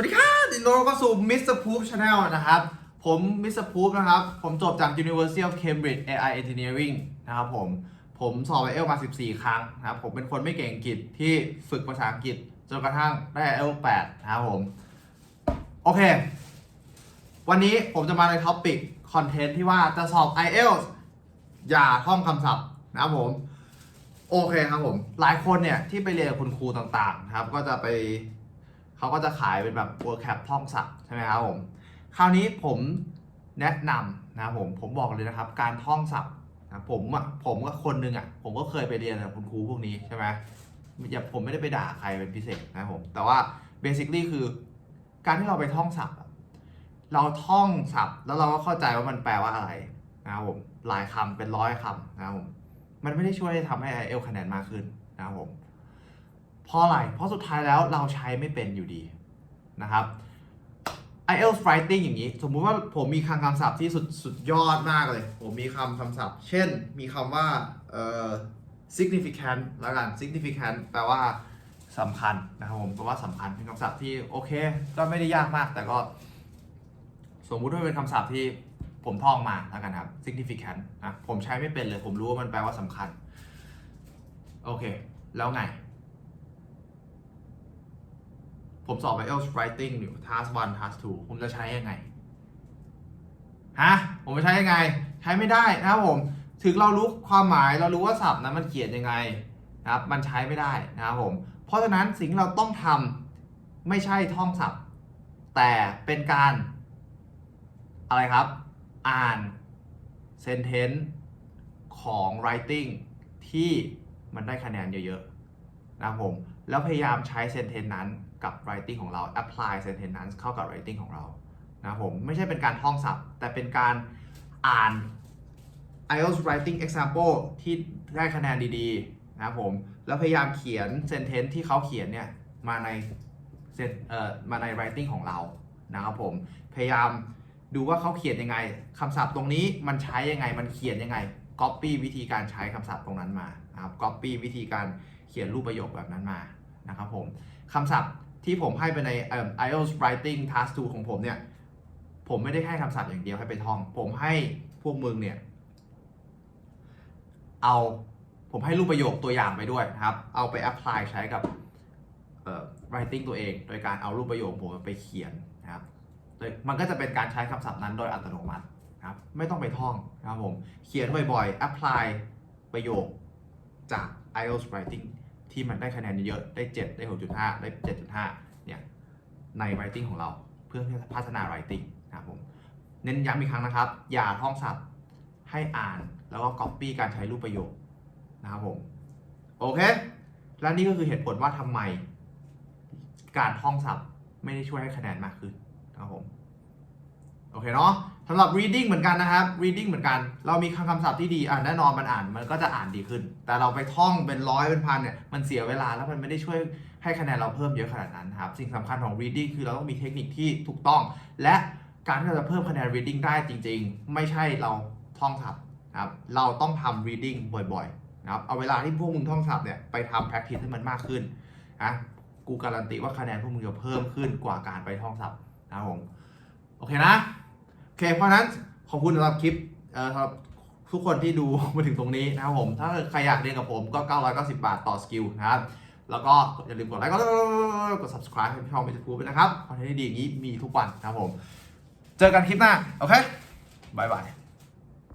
วัสดีครับดินโดก็สู่ Mr. Poop Channel นะครับ ผม Mr. Poop นะครับ ผมจบจาก University of Cambridge AI Engineering นะครับผม ผมสอบไอเอลมา 14 ครั้งนะครับ ผมเป็นคนไม่เก่งอังกฤษที่ฝึกภาษาอังกฤษจนกระทั่งได้ไอเอล8นะครับผม โอเค วันนี้ผมจะมาในท็อปิกคอนเทนต์ที่ว่าจะสอบ IELTS อย่าท่องคำศัพท์นะครับผม โอเคครับผม หลายคนเนี่ยที่ไปเรียนกับคุณครูต่างๆนะครับ ก็จะไป เขาก็จะขายเป็นแบบ World Cap ท่องศัพท์ใช่ไหมครับผม คราวนี้ผมแนะนำนะครับผมผมบอกเลยนะครับการท่องศัพท์นะผมอะผมก็คนหนึ่งอะผมก็เคยไปเรียนกับคุณครูพวกนี้ใช่ไหมอย่าผมไม่ได้ไปด่าใครเป็นพิเศษนะครับผมแต่ว่า basically คือการที่เราไปท่องศัพท์เราท่องศัพท์ แล้วเราก็เข้าใจว่ามันแปลว่าอะไรนะครับผมหลายคำเป็นร้อยคำนะครับผมมันไม่ได้ช่วยให้ทำให้ i อเอลคะแนนมากขึ้นนะครับผม เพราะอะไร เพราะสุดท้ายแล้วเราใช้ไม่เป็นอยู่ดีนะครับ IELTS writing อย่างนี้ สมมุติว่าผมมีคำคำศัพท์ที่สุดสุดยอดมากเลย ผมมีคำคำศัพท์ เช่น มีคำว่าเอ่อ significant แล้วกัน significant แปลว่าสำคัญนะครับผมแปลว่าสำคัญเป็นคำศัพท์ที่โอเค ก็ไม่ได้ยากมาก แต่ก็ สมมุติว่าเป็นคำศัพท์ที่ผมท่องมาแล้วกันครับ significant นะผมใช้ไม่เป็นเลย ผมรู้ว่ามันแปลว่าสำคัญ โอเค แล้วไง ผมสอบ IELTS writing อยู่ task 1 task 2 ผมจะใช้ยังไง ฮะ ผมจะใช้ยังไง ใช้ไม่ได้นะครับผม ถึงเรารู้ความหมายเรารู้ว่าศัพท์นั้นมันเขียนยังไงนะครับ มันใช้ไม่ได้นะครับผม เพราะฉะนั้นสิ่งเราต้องทำไม่ใช่ท่องศัพท์ แต่เป็นการ อะไรครับ อ่าน sentence ของ writing ที่มันได้คะแนนเยอะๆ นะครับผมแล้วพยายามใช้ sentence นั้นกับ writing ของเรา apply sentence นั้นเข้ากับ writing ของเรานะครับผมไม่ใช่เป็นการท่องศัพท์ แต่เป็นการอ่าน IELTS writing example ที่ได้คะแนนดีๆนะครับผมแล้วพยายามเขียน sentence ที่เขาเขียนเนี่ยมาในเซนเอ่อมาใน writing ของเรานะครับผมพยายามดูว่าเขาเขียนยังไงคำศัพท์ตรงนี้มันใช้ยังไงมันเขียนยังไง copy วิธีการใช้คำศัพท์ตรงนั้นมานะครับ copy วิธีการ เขียนรูปประโยคแบบนั้นมานะครับผมคำศัพท์ที่ผมให้ไปในเอ่อ IELTS writing task 2 ของผมเนี่ย ผมไม่ได้ให้คำศัพท์อย่างเดียวให้ไปท่อง ผมให้พวกมึงเนี่ย เอาผมให้รูปประโยคตัวอย่างไปด้วยนะครับ เอาไป apply ใช้กับ writing ตัวเอง โดยการเอารูปประโยคผมไปเขียนนะครับโดยมันก็จะเป็นการใช้คำศัพท์นั้นโดยอัตโนมัตินะครับ ไม่ต้องไปท่องนะครับผม เขียนบ่อยๆ apply ประโยคจาก IELTS writing ที่มันได้คะแนนเยอะๆได้ 7 ได้ 6.5 ได้ 7.5 เนี่ย ใน writing ของเราเพื่อที่จะพัฒนา writing นะครับผม เน้นย้ำอีกครั้งนะครับ อย่าท่องศัพท์ให้อ่านแล้วก็ copy การใช้รูปประโยคนะครับผม โอเค และนี่ก็คือเหตุผลว่าทำไม การท่องศัพท์ไม่ได้ช่วยให้คะแนนมากขึ้นนะครับผม โอเคเนาะ สำหรับ reading เหมือนกันนะครับ reading เหมือนกัน เรามีคำคำศัพท์ที่ดีอ่านแน่นอนมันอ่านมันก็จะอ่านดีขึ้น แต่เราไปท่องเป็นร้อยเป็นพันเนี่ยมันเสียเวลาแล้วมันไม่ได้ช่วยให้คะแนนเราเพิ่มเยอะขนาดนั้นครับ สิ่งสำคัญของ reading คือเราต้องมีเทคนิคที่ถูกต้อง และการที่เราจะเพิ่มคะแนน reading ได้จริง ๆ ไม่ใช่เราท่องศัพท์นะครับเราต้องทำ reading บ่อยๆนะครับเอาเวลาที่พวกมึงท่องศัพท์เนี่ยไปทำ practice ให้มันมากขึ้นนะกูการันตีว่าคะแนนพวกมึงจะเพิ่มขึ้นกว่าการไปท่องศัพท์นะครับผมโอเคนะ เคเพราะนั้นขอบคุณสำหรับคลิปเอ่อสำหรับทุกคนที่ดูมาถึงตรงนี้นะครับผม ถ้าใครอยากเรียนกับผมก็ 990 บาทต่อสกิลนะครับ แล้วก็อย่าลืมกดไลค์กด subscribe ให้ช่องมิสพูไปนะครับคอนเทนต์ดีๆอย่างนี้มีทุกวันนะครับผม เจอกันคลิปหน้า โอเคบายบาย